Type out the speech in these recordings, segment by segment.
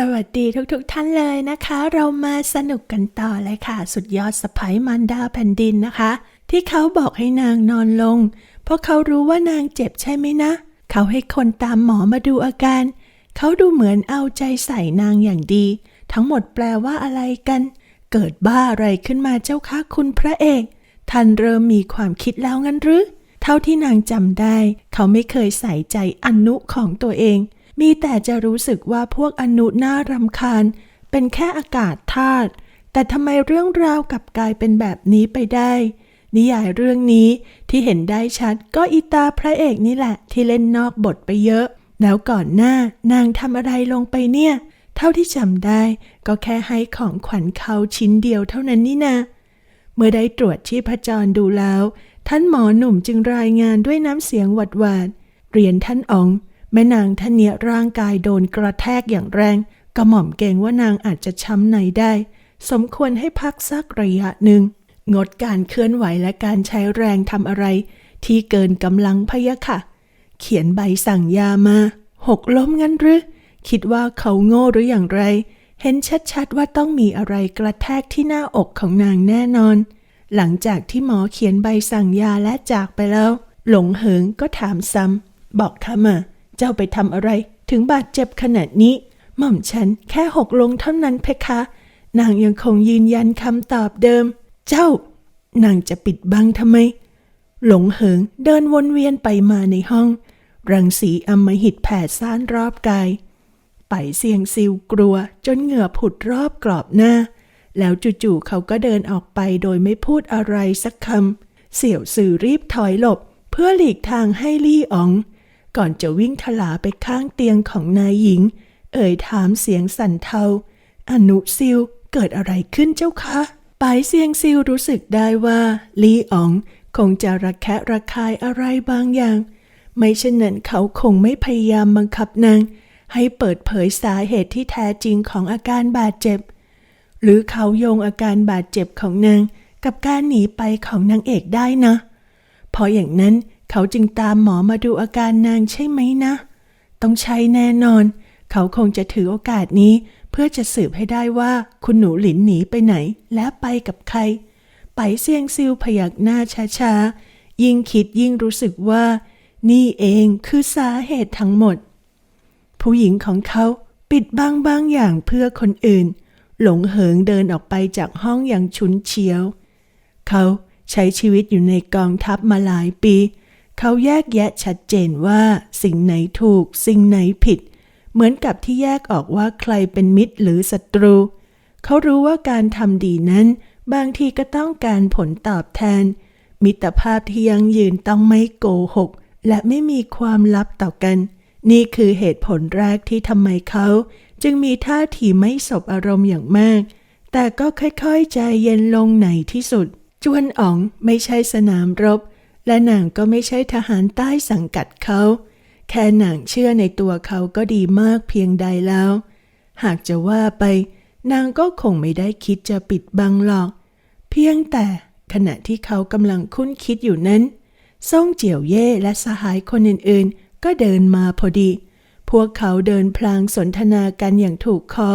สวัสดีทุกๆทท่านเลยนะคะ เรามาสนุกกันต่อเลยค่ะ สุดยอดสะพ้ยมันดาแผ่นดินนะคะ ที่เขาบอกให้นางนอนลง เพราะเขารู้ว่านางเจ็บใช่ไหมนะ เขาให้คนตามหมอมาดูอาการ เขาดูเหมือนเอาใจใส่นางอย่างดี ทั้งหมดแปลว่าอะไรกัน เกิดบ้าอะไรขึ้นมาเจ้าคะคุณพระเอกท่านเริ่มมีความคิดแล้วงั้นหรือเท่าที่นางจำได้ เขาไม่เคยใส่ใจอนุของตัวเอง มีแต่จะรู้สึกว่าพวกอนุน่ารำคาญ เป็นแค่อากาศธาตุแต่ทำไมเรื่องราวกลับกลายเป็นแบบนี้ไปได้ นิยายเรื่องนี้ที่เห็นได้ชัดก็อีตาพระเอกนี่แหละ ที่เล่นนอกบทไปเยอะ แล้วก่อนหน้านางทำอะไรลงไปเนี่ย เท่าที่จำได้ก็แค่ให้ของขวัญเขาชิ้นเดียวเท่านั้นนี่นาเมื่อได้ตรวจชีพจรดูแล้ว ท่านหมอหนุ่มจึงรายงานด้วยน้ำเสียงหวัดหวาดเรียนท่านอ๋อง แม่นางท่านเนี้ยร่างกายโดนกระแทกอย่างแรง กระหม่อมเกรงว่านางอาจจะช้ำในได้ สมควรให้พักสักระยะหนึ่ง งดการเคลื่อนไหวและการใช้แรงทำอะไร ที่เกินกำลังพะยะค่ะ เขียนใบสั่งยามา หกล้มงั้นหรือคิดว่าเขาโง่หรืออย่างไร เห็นชัดๆว่าต้องมีอะไรกระแทกที่หน้าอกของนางแน่นอน หลังจากที่หมอเขียนใบสั่งยาและจากไปแล้ว หลงเหิงก็ถามซ้ำบอกข้ามา เจ้าไปทำอะไรถึงบาดเจ็บขนาดนี้ หม่อมฉันแค่หกลงเท่านั้นเพคะ นางยังคงยืนยันคำตอบเดิม เจ้า นางจะปิดบังทำไม หลงเหิงเดินวนเวียนไปมาในห้อง รังสีอำมหิตแผ่ซ่านรอบกาย ไปเสียงซิวกลัวจนเหงื่อผุดรอบกรอบหน้า แล้วจู่ๆเขาก็เดินออกไปโดยไม่พูดอะไรสักคำเสี่ยวสื่อรีบถอยหลบ เพื่อหลีกทางให้ลี่อ๋อง ก่อนจะวิ่งทลาไปข้างเตียงของนายหญิง เอ่ยถามเสียงสั่นเทา อนุซิวเกิดอะไรขึ้นเจ้าคะปายเซียงซิวรู้สึกได้ว่าลีอ๋องคงจะระแคะระคายอะไรบางอย่าง ไม่เช่นนั้นเขาคงไม่พยายามบังคับนาง ให้เปิดเผยสาเหตุที่แท้จริงของอาการบาดเจ็บ หรือเขาโยงอาการบาดเจ็บของนางกับการหนีไปของนางเอกได้นะ เพราะอย่างนั้น เขาจึงตามหมอมาดูอาการนางใช่ไหมนะ ต้องใช่แน่นอน เขาคงจะถือโอกาสนี้ เพื่อจะสืบให้ได้ว่าคุณหนูหลินหนีไปไหน และไปกับใคร ไปเซียงซิวพยักหน้าช้าๆ ยิ่งคิดยิ่งรู้สึกว่า นี่เองคือสาเหตุทั้งหมด ผู้หญิงของเขาปิดบังบางอย่างเพื่อคนอื่น หลงเหิงเดินออกไปจากห้องอย่างฉุนเฉียว เขาใช้ชีวิตอยู่ในกองทัพมาหลายปี เขาแยกแยะชัดเจนว่า สิ่งไหนถูก สิ่งไหนผิด เหมือนกับที่แยกออกว่าใครเป็นมิตรหรือศัตรู เขารู้ว่าการทำดีนั้น บางทีก็ต้องการผลตอบแทน มิตรภาพที่ยั่งยืนต้องไม่โกหก และไม่มีความลับต่อกัน นี่คือเหตุผลแรกที่ทำไมเขา จึงมีท่าทีไม่สบอารมณ์อย่างมาก แต่ก็ค่อยๆใจเย็นลงในที่สุด จวนอ๋องไม่ใช่สนามรบ และนางก็ไม่ใช่ทหารใต้สังกัดเขา แค่นางเชื่อในตัวเขาก็ดีมากเพียงใดแล้ว หากจะว่าไป นางก็คงไม่ได้คิดจะปิดบังหรอก เพียงแต่ขณะที่เขากำลังคุ้นคิดอยู่นั้นซ่งเจียวเย่และสหายคนอื่นๆ ก็เดินมาพอดี พวกเขาเดินพลางสนทนากันอย่างถูกคอ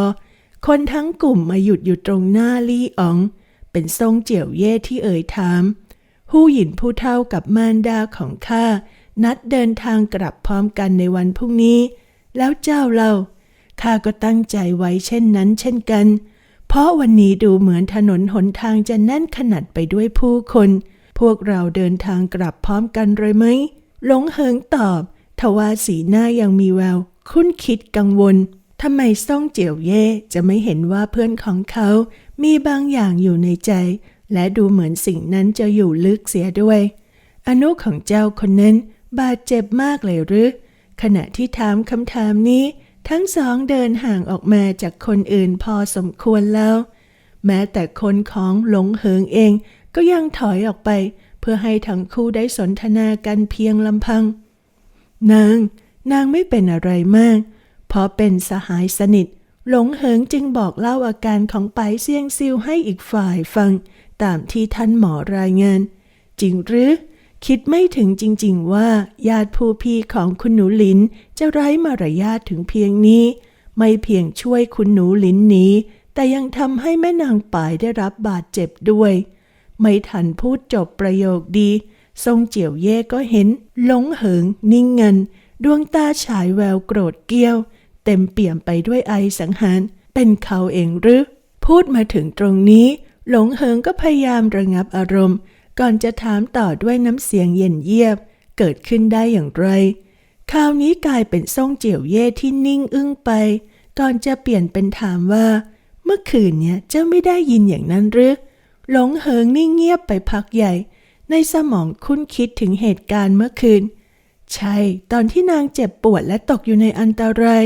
คนทั้งกลุ่มมาหยุดอยู่ตรงหน้าลี่อ๋อง เป็นซ่งเจียวเย่ที่เอ่ยถาม หู้หยินผู้เท่ากับมารดาของข้านัดเดินทางกลับพร้อมกันในวันพรุ่งนี้ แล้วเจ้าเราข้าก็ตั้งใจไว้เช่นนั้นเช่นกัน เพราะวันนี้ดูเหมือนถนนหนทางจะแน่นขนาดไปด้วยผู้คน พวกเราเดินทางกลับพร้อมกันเลยไหมหลงเหิงตอบ ทว่าสีหน้ายังมีแวว คุ้นคิดกังวลทำไมซ่องเจียวเย่จะไม่เห็นว่าเพื่อนของเขา มีบางอย่างอยู่ในใจ และดูเหมือนสิ่งนั้นจะอยู่ลึกเสียด้วย อนุของเจ้าคนนั้นบาดเจ็บมากเลยหรือ ขณะที่ถามคำถามนี้ ทั้งสองเดินห่างออกมาจากคนอื่นพอสมควรแล้ว แม้แต่คนของหลงเหิงเองก็ยังถอยออกไป เพื่อให้ทั้งคู่ได้สนทนากันเพียงลำพัง นาง นางไม่เป็นอะไรมาก เพราะเป็นสหายสนิท หลงเหิงจึงบอกเล่าอาการของไปเซียงซิวให้อีกฝ่ายฟัง ตามที่ท่านหมอรายงาน จริงหรือ คิดไม่ถึงจริง ๆ ว่า ญาติผู้พี่ของคุณหนูหลินจะไร้มารยาทถึงเพียงนี้ ไม่เพียงช่วยคุณหนูหลินหนีแต่ยังทำให้แม่นางป่ายได้รับบาดเจ็บด้วย ไม่ทันพูดจบประโยคดี ทรงเจียวเย่ก็เห็นหลงเหิง นิ่งเงิน ดวงตาฉายแววโกรธเกี้ยว เต็มเปี่ยมไปด้วยไอสังหาร เป็นเขาเองหรือ พูดมาถึงตรงนี้ หลงเหิงก็พยายามระงับอารมณ์ ก่อนจะถามต่อด้วยน้ำเสียงเย็นเยียบ เกิดขึ้นได้อย่างไร คราวนี้กลายเป็นซ่งเจียวเย่ที่นิ่งอึ้งไป ก่อนจะเปลี่ยนเป็นถามว่า เมื่อคืนเนี่ยเจ้าไม่ได้ยินอย่างนั้นหรือหลงเหิงนิ่งเงียบไปพักใหญ่ ในสมองคุ้นคิดถึงเหตุการณ์เมื่อคืน ใช่ ตอนที่นางเจ็บปวดและตกอยู่ในอันตราย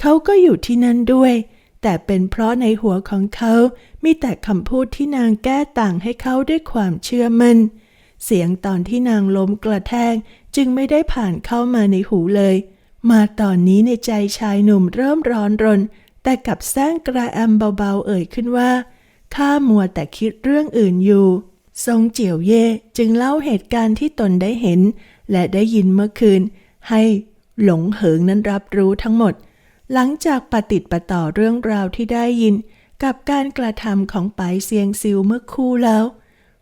เขาก็อยู่ที่นั่นด้วย แต่เป็นเพราะในหัวของเขามีแต่คำพูดที่นางแก้ต่างให้เขาด้วยความเชื่อมัน่น เสียงตอนที่นางล้มกระแทกจึงไม่ได้ผ่านเข้ามาในหูเลย มาตอนนี้ในใจชายหนุ่มเริ่มร้อนรน แต่กลับสร้างกระแอมเบาๆเอ่ยขึ้นว่าข้ามัวแต่คิดเรื่องอื่นอยู่ ทรงเจียวเย่จึงเล่าเหตุการณ์ที่ตนได้เห็น และได้ยินเมื่อคืน ให้หลงเหิงนั้นรับรู้ทั้งหมด หลังจากปฏิดประต่อเรื่องราวที่ได้ยิน กับการกระทำของปายเซียงซิวเมื่อคู่แล้ว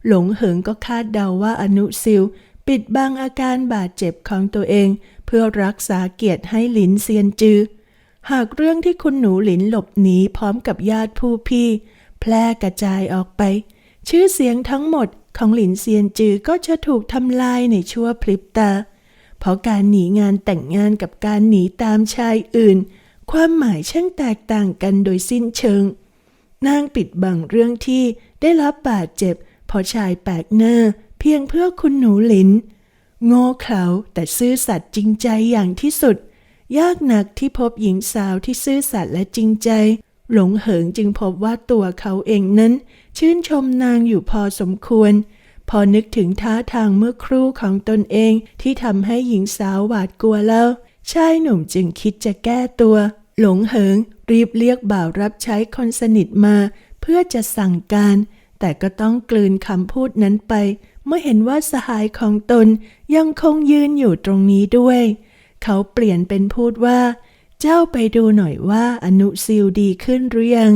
หลงเหิงก็คาดเดาว่าอนุซิลปิดบังอาการบาดเจ็บของตัวเอง เพื่อรักษาเกียรติให้หลินเซียนจือ หากเรื่องที่คุณหนูหลินหลบหนีพร้อมกับญาติผู้พี่ แพร่กระจายออกไป ชื่อเสียงทั้งหมดของหลินเซียนจือก็จะถูกทำลายในชั่วพริบตา เพราะการหนีงานแต่งงานกับการหนีตามชายอื่น ความหมายช่างแตกต่างกันโดยสิ้นเชิง นางปิดบังเรื่องที่ได้รับบาดเจ็บพราะชายแปลกหน้าเพียงเพื่อคุณหนูหลิน โง่เขลาแต่ซื่อสัตย์จริงใจอย่างที่สุด ยากหนักที่พบหญิงสาวที่ซื่อสัตย์และจริงใจ หลงเหิงจึงพบว่าตัวเขาเองนั้น ชื่นชมนางอยู่พอสมควร พอนึกถึงท่าทางเมื่อครู่ของตนเองที่ทำให้หญิงสาวหวาดกลัวแล้วชายหนุ่มจึงคิดจะแก้ตัว หลงเหิงรีบเรียกบ่าวรับใช้คนสนิทมา เพื่อจะสั่งการ แต่ก็ต้องกลืนคำพูดนั้นไป เมื่อเห็นว่าสหายของตนยังคงยืนอยู่ตรงนี้ด้วย เขาเปลี่ยนเป็นพูดว่า เจ้าไปดูหน่อยว่าอนุซิลดีขึ้นหรือยัง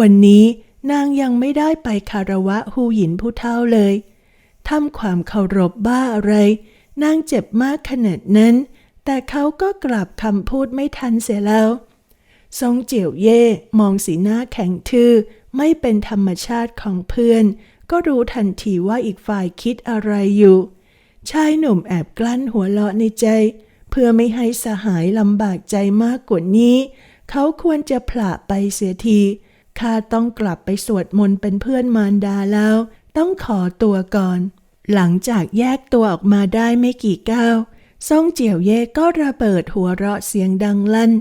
วันนี้นางยังไม่ได้ไปคารวะฮูหยินผู้เท่าเลยทำความเคารพบ้าอะไร นางเจ็บมากขนาดนั้น แต่เขาก็กลับคำพูดไม่ทันเสียแล้ว ทรงเจียวเย่มองสีหน้าแข็งทื่อไม่เป็นธรรมชาติของเพื่อน ก็รู้ทันทีว่าอีกฝ่ายคิดอะไรอยู่ ชายหนุ่มแอบกลั้นหัวเราะในใจ เพื่อไม่ให้สหายลำบากใจมากกว่านี้ เขาควรจะผละไปเสียทีข้าต้องกลับไปสวดมนต์เป็นเพื่อนมารดาแล้ว ต้องขอตัวก่อน หลังจากแยกตัวออกมาได้ไม่กี่ก้าว ซ่งเจียวเย่ก็ระเบิดหัวเราะเสียงดังลั่น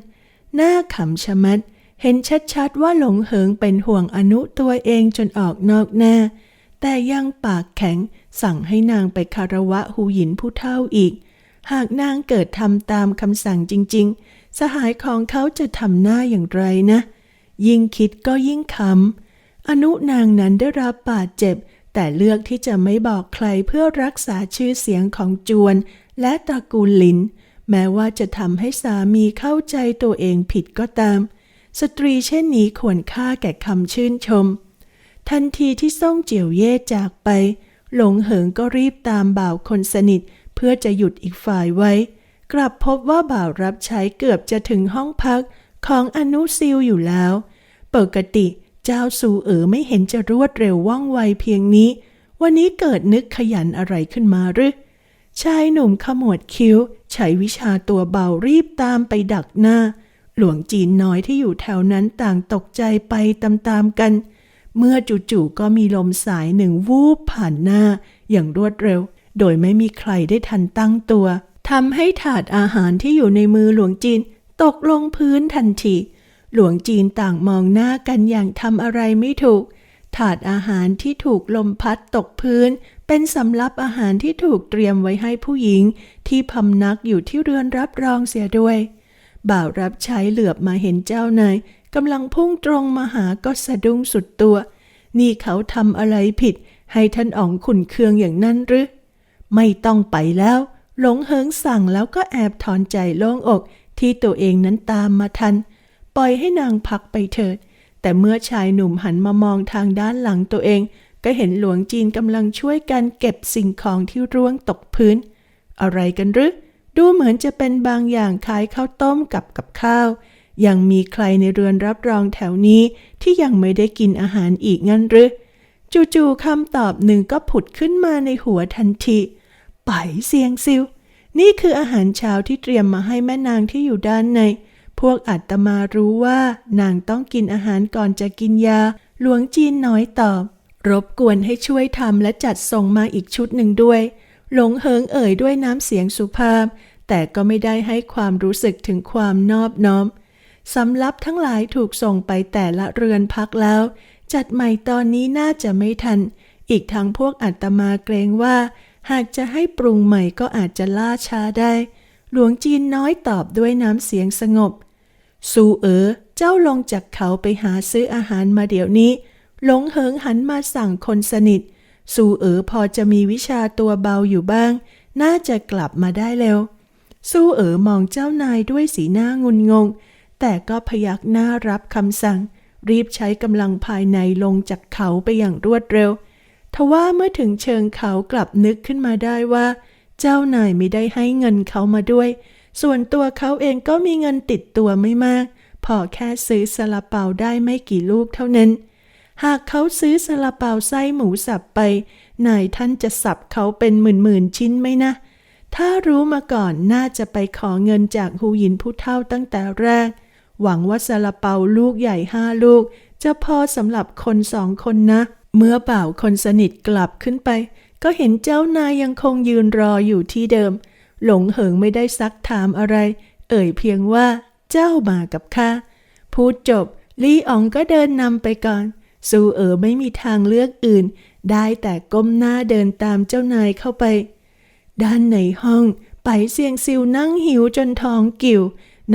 หน้าขำชะมัด เห็นชัดๆว่าหลงเหิงเป็นห่วงอนุตัวเองจนออกนอกหน้า แต่ยังปากแข็งสั่งให้นางไปคารวะหูหยินผู้เท่าอีก หากนางเกิดทำตามคำสั่งจริง ๆ สหายของเขาจะทำหน้าอย่างไรนะ ยิ่งคิดก็ยิ่งขำอนุนางนั้นได้รับบาดเจ็บแต่เลือกที่จะไม่บอกใครเพื่อรักษาชื่อเสียงของจวน และตระกูลลินแม้ว่าจะทำให้สามีเข้าใจตัวเองผิดก็ตาม สตรีเช่นนี้ควรค่าแก่คำชื่นชม ทันทีที่ซ่งเจียวเย่จากไป หลงเหิงก็รีบตามบ่าวคนสนิท เพื่อจะหยุดอีกฝ่ายไว้ กลับพบว่าบ่าวรับใช้เกือบจะถึงห้องพักของอนุซิลอยู่แล้ว ปกติเจ้าซูเอ๋อไม่เห็นจะรวดเร็วว่องไวเพียงนี้ วันนี้เกิดนึกขยันอะไรขึ้นมาหรือ ชายหนุ่มขมวดคิ้ว ใช้วิชาตัวเบารีบตามไปดักหน้า หลวงจีนน้อยที่อยู่แถวนั้นต่างตกใจไปตามๆกัน เมื่อจู่ๆก็มีลมสายหนึ่งวูบผ่านหน้า อย่างรวดเร็ว โดยไม่มีใครได้ทันตั้งตัวทำให้ถาดอาหารที่อยู่ในมือหลวงจีนตกลงพื้นทันที หลวงจีนต่างมองหน้ากันอย่างทำอะไรไม่ถูก ถาดอาหารที่ถูกลมพัดตกพื้น เป็นสำรับอาหารที่ถูกเตรียมไว้ให้ผู้หญิง ที่พำนักอยู่ที่เรือนรับรองเสียด้วย บ่าวรับใช้เหลือบมาเห็นเจ้านายกำลังพุ่งตรงมาหาก็สะดุ้งสุดตัว นี่เขาทำอะไรผิด ให้ท่านอ๋องขุนเคืองอย่างนั้นหรือ ไม่ต้องไปแล้ว หลงเหิงสั่งแล้วก็แอบถอนใจโล่งอกที่ตัวเองนั้นตามมาทัน ปล่อยให้นางพักไปเถิด แต่เมื่อชายหนุ่มหันมามองทางด้านหลังตัวเอง ก็เห็นหลวงจีนกำลังช่วยกันเก็บสิ่งของที่ร่วงตกพื้น อะไรกันหรือ ดูเหมือนจะเป็นบางอย่างคล้ายข้าวต้มกับกับข้าว ยังมีใครในเรือนรับรองแถวนี้ที่ยังไม่ได้กินอาหารอีกงั้นหรือ จู่ๆคำตอบหนึ่งก็ผุดขึ้นมาในหัวทันทีไปเสียงซิว นี่คืออาหารเช้าที่เตรียมมาให้แม่นางที่อยู่ด้านใน พวกอาตมารู้ว่านางต้องกินอาหารก่อนจะกินยา หลวงจีนน้อยตอบ รบกวนให้ช่วยทำและจัดส่งมาอีกชุดหนึ่งด้วย หลงเหิงเอ่ยด้วยน้ำเสียงสุภาพ แต่ก็ไม่ได้ให้ความรู้สึกถึงความนอบน้อมสำรับทั้งหลายถูกส่งไปแต่ละเรือนพักแล้ว จัดใหม่ตอนนี้น่าจะไม่ทัน อีกทั้งพวกอาตมาเกรงว่า หากจะให้ปรุงใหม่ก็อาจจะล่าช้าได้ หลวงจีนน้อยตอบด้วยน้ำเสียงสงบ สูเอ๋อเจ้าลงจากเขาไปหาซื้ออาหารมาเดี๋ยวนี้ หลงเหิงหันมาสั่งคนสนิทสูเอ๋อพอจะมีวิชาตัวเบาอยู่บ้าง น่าจะกลับมาได้เร็วสู้เอ๋อมองเจ้านายด้วยสีหน้างุนงง แต่ก็พยักหน้ารับคำสั่ง รีบใช้กำลังภายในลงจากเขาไปอย่างรวดเร็วทว่าเมื่อถึงเชิงเขากลับนึกขึ้นมาได้ว่า เจ้านายไม่ได้ให้เงินเขามาด้วย ส่วนตัวเขาเองก็มีเงินติดตัวไม่มาก พอแค่ซื้อซาลาเปาได้ไม่กี่ลูกเท่านั้น หากเขาซื้อซาลาเปาไส้หมูสับไป นายท่านจะสับเขาเป็นหมื่นๆชิ้นไหมนะ ถ้ารู้มาก่อนน่าจะไปขอเงินจากฮูยินผู้เฒ่าตั้งแต่แรก หวังว่าซาลาเปาลูกใหญ่ห้าลูก จะพอสำหรับคนสองคนนะ เมื่อบ่าวคนสนิทกลับขึ้นไป ก็เห็นเจ้านายยังคงยืนรออยู่ที่เดิม หลงเหิงไม่ได้ซักถามอะไร เอ่ยเพียงว่าเจ้ามากับข้าพูดจบลี่อองก็เดินนำไปก่อน ซูเอ๋อไม่มีทางเลือกอื่น ได้แต่ก้มหน้าเดินตามเจ้านายเข้าไป ด้านในห้อง ไปเสียงซิวนั่งหิวจนท้องกิ่ว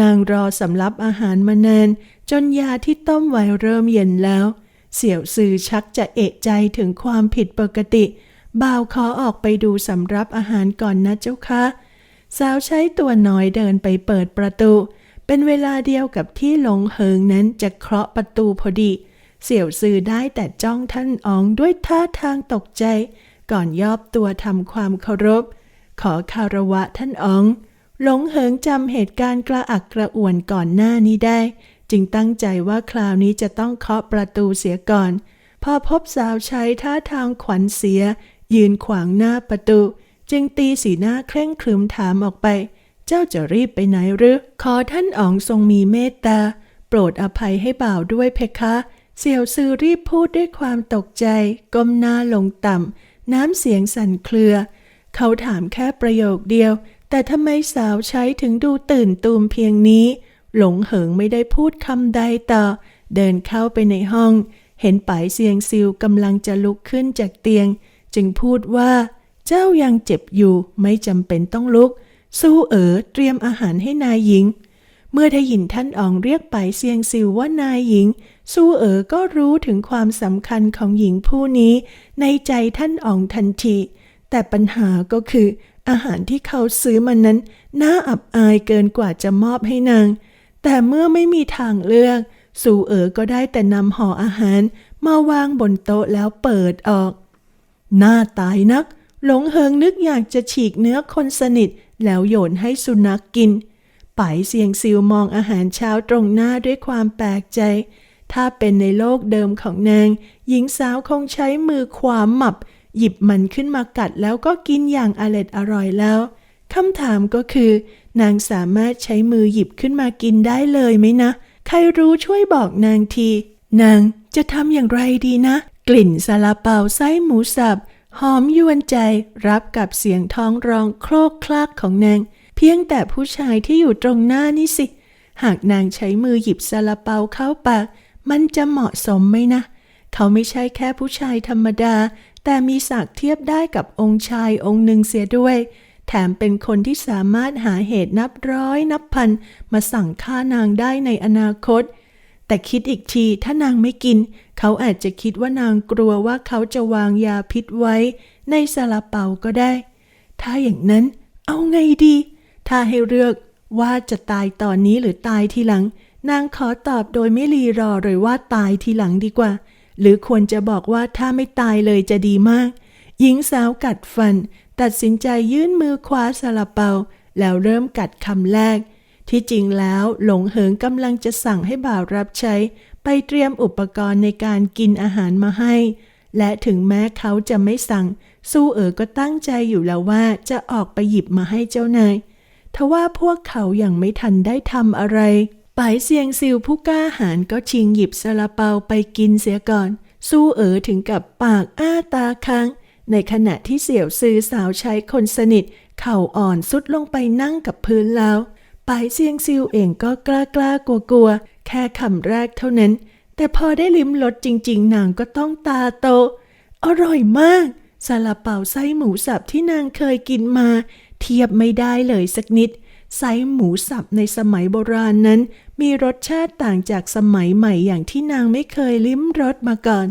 นางรอสำรับอาหารมานาน จนยาที่ต้มไว้เริ่มเย็นแล้ว เสี่ยวซือชักจะเอะใจถึงความผิดปกติ บ่าวขอออกไปดูสำรับอาหารก่อนนะเจ้าคะ สาวใช้ตัวน้อยเดินไปเปิดประตู เป็นเวลาเดียวกับที่หลงเหิงนั้นจะเคาะประตูพอดี เสี่ยวซือได้แต่จ้องท่านอ๋องด้วยท่าทางตกใจ ก่อนยอบตัวทำความเคารพ ขอคารวะท่านอ๋อง หลงเหิงจำเหตุการณ์กระอักกระอ่วนก่อนหน้านี้ได้ จึงตั้งใจว่าคราวนี้จะต้องเคาะประตูเสียก่อน พอพบสาวใช้ท่าทางขวัญเสีย ยืนขวางหน้าประตู จึงตีสีหน้าเคร่งครึมถามออกไป เจ้าจะรีบไปไหนหรือ ขอท่านอ๋องทรงมีเมตตา โปรดอภัยให้บ่าวด้วยเพคะ เสี่ยวซือรีบพูดด้วยความตกใจ ก้มหน้าลงต่ำ น้ำเสียงสั่นเครือ เขาถามแค่ประโยคเดียว แต่ทำไมสาวใช้ถึงดูตื่นตูมเพียงนี้ หลงเหิงไม่ได้พูดคำใดต่อ เดินเข้าไปในห้อง เห็นป๋ายเซียงซิวกำลังจะลุกขึ้นจากเตียง จึงพูดว่า เจ้ายังเจ็บอยู่ไม่จำเป็นต้องลุก สู้เอ๋อเตรียมอาหารให้นายหญิง เมื่อได้ยินท่านอองเรียกไปเซียงซิวว่านายหญิง สู้เอ๋อก็รู้ถึงความสำคัญของหญิงผู้นี้ ในใจท่านอองทันที แต่ปัญหาก็คือ อาหารที่เขาซื้อมานั้น น่าอับอายเกินกว่าจะมอบให้นาง แต่เมื่อไม่มีทางเลือก สู่เอ๋อก็ได้แต่นำห่ออาหาร มาวางบนโต๊ะแล้วเปิดออก หน้าตายนัก หลงเฮิงนึกอยากจะฉีกเนื้อคนสนิท แล้วโยนให้สุนัขกกินไปเสียงซิวมองอาหารเช้าตรงหน้าด้วยความแปลกใจ ถ้าเป็นในโลกเดิมของนาง หญิงสาวคงใช้มือขวาหมับ หยิบมันขึ้นมากัดแล้วก็กินอย่างอร็ดอร่อยแล้วคำถามก็คือ นางสามารถใช้มือหยิบขึ้นมากินได้เลยไหมนะ ใครรู้ช่วยบอกนางที นางจะทำอย่างไรดีนะ กลิ่นซาลาเปาไส้หมูสับ หอมยวนใจรับกับเสียงท้องร้องโครกคลากของนาง เพียงแต่ผู้ชายที่อยู่ตรงหน้านี่สิ หากนางใช้มือหยิบซาลาเปาเข้าปาก มันจะเหมาะสมไหมนะ เขาไม่ใช่แค่ผู้ชายธรรมดา แต่มีศักดิ์เทียบได้กับองค์ชายองค์หนึ่งเสียด้วย แถมเป็นคนที่สามารถหาเหตุนับร้อยนับพัน มาสั่งฆ่านางได้ในอนาคต แต่คิดอีกทีถ้านางไม่กิน เขาอาจจะคิดว่านางกลัวว่าเขาจะวางยาพิษไว้ ในซาลาเปาก็ได้ ถ้าอย่างนั้นเอาไงดี ถ้าให้เลือกว่าจะตายตอนนี้หรือตายทีหลัง นางขอตอบโดยไม่รีรอเลยว่าตายทีหลังดีกว่า หรือควรจะบอกว่าถ้าไม่ตายเลยจะดีมาก หญิงสาวกัดฟัน ตัดสินใจยื่นมือคว้าซาลาเปา แล้วเริ่มกัดคำแรก ที่จริงแล้วหลงเหิงกำลังจะสั่งให้บ่าวรับใช้ ไปเตรียมอุปกรณ์ในการกินอาหารมาให้ และถึงแม้เขาจะไม่สั่ง สู้เอ๋อก็ตั้งใจอยู่แล้วว่าจะออกไปหยิบมาให้เจ้านายทว่าพวกเขายัางไม่ทันได้ทำอะไรปายเซียงซิวผู้กล้าหาญก็ชิงหยิบซาลาเปาไปกินเสียก่อน สู้เอ๋อถึงกับปากอ้าตาค้าง ในขณะที่เสี่ยวซือสาวใช้คนสนิท เข่าอ่อนสุดลงไปนั่งกับพื้นแล้ว ปายเซียงซิวเองก็กล้ากล้ากลัวกลัวๆแค่คำแรกเท่านั้น แต่พอได้ลิ้มรสจริง ๆ นางก็ต้องตาโต อร่อยมากซาลาเปาไส้หมูสับที่นางเคยกินมา เทียบไม่ได้เลยสักนิด ไส้หมูสับในสมัยโบราณนั้น มีรสชาติต่างจากสมัยใหม่อย่างที่นางไม่เคยลิ้มรสมาก่อน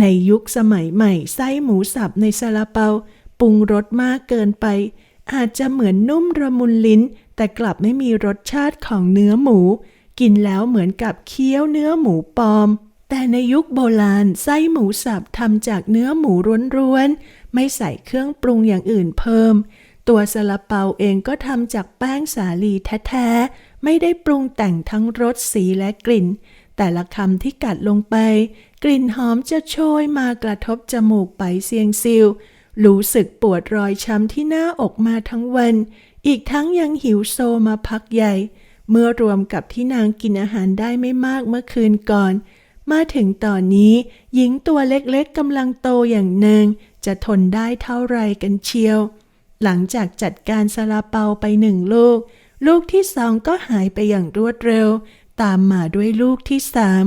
ในยุคสมัยใหม่ไส้หมูสับในซาลาเปาปรุงรสมากเกินไป อาจจะเหมือนนุ่มระมุนลิ้น แต่กลับไม่มีรสชาติของเนื้อหมู กินแล้วเหมือนกับเคี้ยวเนื้อหมูปลอม แต่ในยุคโบราณไส้หมูสับทำจากเนื้อหมูร้วนๆ ไม่ใส่เครื่องปรุงอย่างอื่นเพิ่ม ตัวซาลาเปาเองก็ทำจากแป้งสาลีแท้ๆ ไม่ได้ปรุงแต่งทั้งรสสีและกลิ่น แต่ละคำที่กัดลงไป กลิ่นหอมจะโชยมากระทบจมูกไปเซียงซิวรู้สึกปวดรอยช้ำที่หน้าอกมาทั้งวัน อีกทั้งยังหิวโซมาพักใหญ่ เมื่อรวมกับที่นางกินอาหารได้ไม่มากเมื่อคืนก่อน มาถึงตอนนี้ หญิงตัวเล็กๆกำลังโตอย่างนางจะทนได้เท่าไรกันเชียว หลังจากจัดการซาลาเปาไปหนึ่งลูก ลูกที่สองก็หายไปอย่างรวดเร็ว ตามมาด้วยลูกที่สาม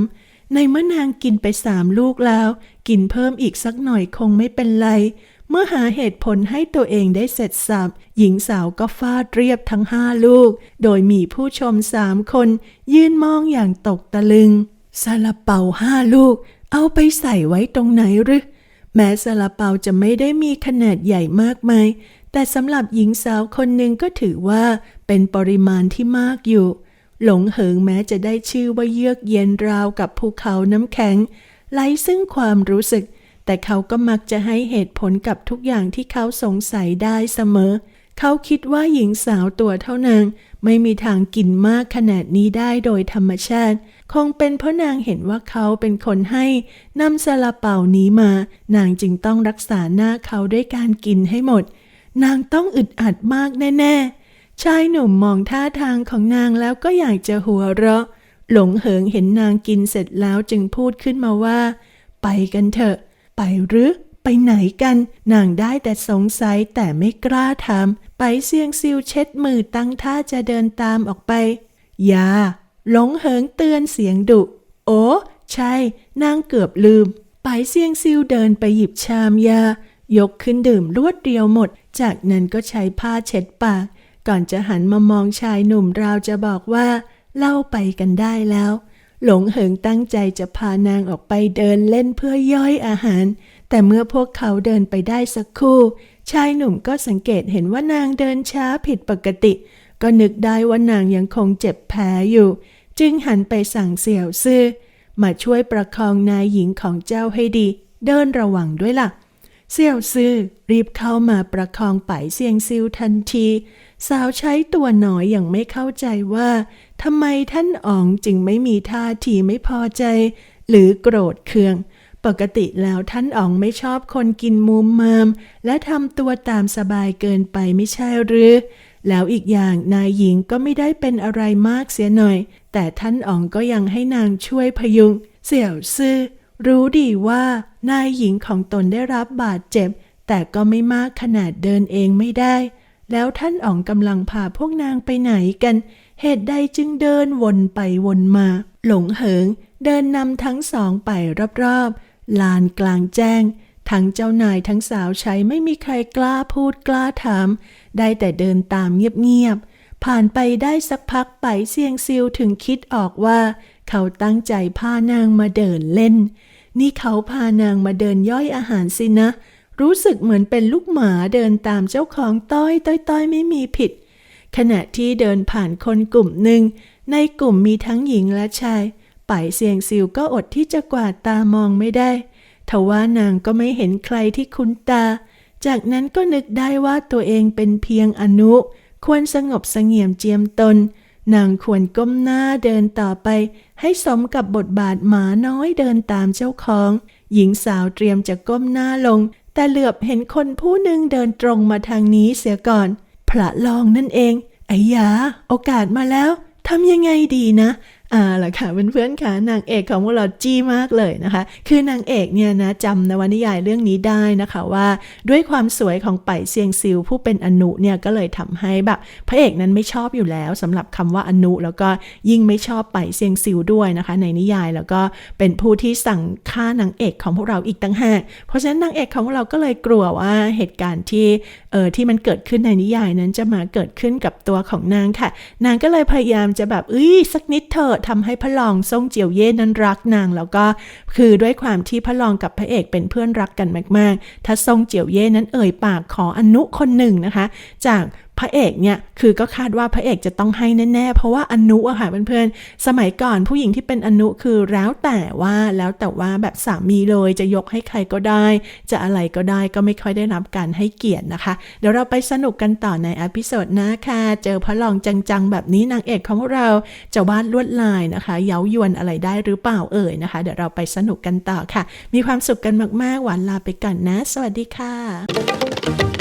ในเมื่อนางกินไปสามลูกแล้ว กินเพิ่มอีกสักหน่อยคงไม่เป็นไร เมื่อหาเหตุผลให้ตัวเองได้เสร็จสับหญิงสาวก็ฟาดเรียบทั้งห้าลูก โดยมีผู้ชมสามคน ยืนมองอย่างตกตะลึงซาลาเปาห้าลูก เอาไปใส่ไว้ตรงไหนหรือ แม้ซาลาเปาจะไม่ได้มีขนาดใหญ่มากมาย แต่สำหรับหญิงสาวคนหนึ่งก็ถือว่าเป็นปริมาณที่มากอยู่ หลงเหิงแม้จะได้ชื่อว่าเยือกเย็นราวกับภูเขาน้ำแข็งไร้ซึ่งความรู้สึก แต่เขาก็มักจะให้เหตุผลกับทุกอย่างที่เขาสงสัยได้เสมอ เขาคิดว่าหญิงสาวตัวเท่านางไม่มีทางกินมากขนาดนี้ได้โดยธรรมชาติ คงเป็นเพราะนางเห็นว่าเขาเป็นคนให้นำซาลาเปานี้มา นางจึงต้องรักษาหน้าเขาด้วยการกินให้หมด นางต้องอึดอัดมากแน่ๆ ชายหนุ่มมองท่าทางของนางแล้วก็อยากจะหัวเราะ หลงเหิงเห็นนางกินเสร็จแล้วจึงพูดขึ้นมาว่า ไปกันเถอะ ไปหรือ ไปไหนกัน นางได้แต่สงสัยแต่ไม่กล้าถาม ไปเสียงซิวเช็ดมือตั้งท่าจะเดินตามออกไป อย่า หลงเหิงเตือนเสียงดุ โอ้ใช่ นางเกือบลืม ไปเสียงซิวเดินไปหยิบชามยา ยกขึ้นดื่มรวดเดียวหมด จากนั้นก็ใช้ผ้าเช็ดปาก ก่อนจะหันมามองชายหนุ่มราวจะบอกว่า เล่าไปกันได้แล้ว หลงเหิงตั้งใจจะพานางออกไปเดินเล่นเพื่อย่อยอาหาร แต่เมื่อพวกเขาเดินไปได้สักครู่ ชายหนุ่มก็สังเกตเห็นว่านางเดินช้าผิดปกติ ก็นึกได้ว่านางยังคงเจ็บแผลอยู่ จึงหันไปสั่งเสี่ยวซื่อมาช่วยประคองนายหญิงของเจ้าให้ดี เดินระวังด้วยล่ะ เสี่ยวซื่อรีบเข้ามาประคองไปเซียงซิวทันที สาวใช้ตัวหนอยอย่างไม่เข้าใจว่า ทำไมท่านอ๋องจึงไม่มีท่าทีไม่พอใจ หรือโกรธเคือง ปกติแล้วท่านอ๋องไม่ชอบคนกินมุมมาม และทำตัวตามสบายเกินไปไม่ใช่หรือแล้วอีกอย่างนายหญิงก็ไม่ได้เป็นอะไรมากเสียหน่อย แต่ท่านอ๋องก็ยังให้นางช่วยพยุง เสี่ยวซื่อรู้ดีว่านายหญิงของตนได้รับบาดเจ็บ แต่ก็ไม่มากขนาดเดินเองไม่ได้ แล้วท่านอ๋องกำลังพาพวกนางไปไหนกันเหตุใดจึงเดินวนไปวนมา หลงเหิงเดินนำทั้งสองไปรอบๆ ลานกลางแจ้ง ทั้งเจ้านายทั้งสาวใช้ไม่มีใครกล้าพูดกล้าถาม ได้แต่เดินตามเงียบๆ ผ่านไปได้สักพักไปเซียงซิวถึงคิดออกว่า เขาตั้งใจพานางมาเดินเล่น นี่เขาพานางมาเดินย่อยอาหารสินะ รู้สึกเหมือนเป็นลูกหมาเดินตามเจ้าของต้อยต้อยต้อยไม่มีผิด ขณะที่เดินผ่านคนกลุ่มหนึ่ง ในกลุ่มมีทั้งหญิงและชายไปเสียงซิวก็อดที่จะกวาดตามองไม่ได้ทว่านางก็ไม่เห็นใครที่คุ้นตา จากนั้นก็นึกได้ว่าตัวเองเป็นเพียงอนุ ควรสงบเสงี่ยมเจียมตน นางควรก้มหน้าเดินต่อไป ให้สมกับบทบาทหมาน้อยเดินตามเจ้าของ หญิงสาวเตรียมจะก้มหน้าลง แต่เหลือบเห็นคนผู้หนึ่งเดินตรงมาทางนี้เสียก่อน พระลองนั่นเองไอ้ยา โอกาสมาแล้วทำยังไงดีนะ อ่าล่ะค่ะเพื่อนๆค่ะนางเอกของพวกเราจี้มากเลยนะคะ คือนางเอกเนี่ยนะจำนวนิยายเรื่องนี้ได้นะคะว่า ด้วยความสวยของไปเซียงซิวผู้เป็นอนุเนี่ยก็เลยทำให้แบบพระเอกนั้นไม่ชอบอยู่แล้วสำหรับคำว่าอนุแล้วก็ยิ่งไม่ชอบไปเซียงซิวด้วยนะคะ ในนิยายแล้วก็เป็นผู้ที่สั่งฆ่านางเอกของพวกเราอีกต่างหากเพราะฉะนั้นนางเอกของพวกเราก็เลยกลัวว่าเหตุการณ์ที่เออที่มันเกิดขึ้นในนิยายนั้นจะมาเกิดขึ้นกับตัวของนางค่ะ นางก็เลยพยายามจะแบบเอ้ยสักนิดเถอะทำให้พระรองซ่งเจียวเย่นั้นรักนาง แล้วก็คือด้วยความที่พระรองกับพระเอกเป็นเพื่อนรักกันมากๆ ถ้าซ่งเจียวเย่นั้นเอ่ยปากขออนุคนหนึ่งนะคะ จาก ระเอกเนี่ยคือก็คาดว่าพระเอกจะต้องให้แน่ๆ เพราะว่าอนุอะค่ะเพื่อนๆ สมัยก่อนผู้หญิงที่เป็นอนุคือแล้วแต่ว่าแล้วแต่ว่าแบบสามีเลยจะยกให้ใครก็ได้ จะอะไรก็ได้ก็ไม่ค่อยได้รับการให้เกียรตินะคะ เดี๋ยวเราไปสนุกกันต่อในอพิโซดหน้าค่ะ เจอพระรองจังๆ แบบนี้นางเอกของเราจะวาดลวดลายนะคะ เย้ายวนอะไรได้หรือเปล่าเอ่ยนะคะ เดี๋ยวเราไปสนุกกันต่อค่ะ มีความสุขกันมากๆ หวานลาไปก่อนนะ สวัสดีค่ะ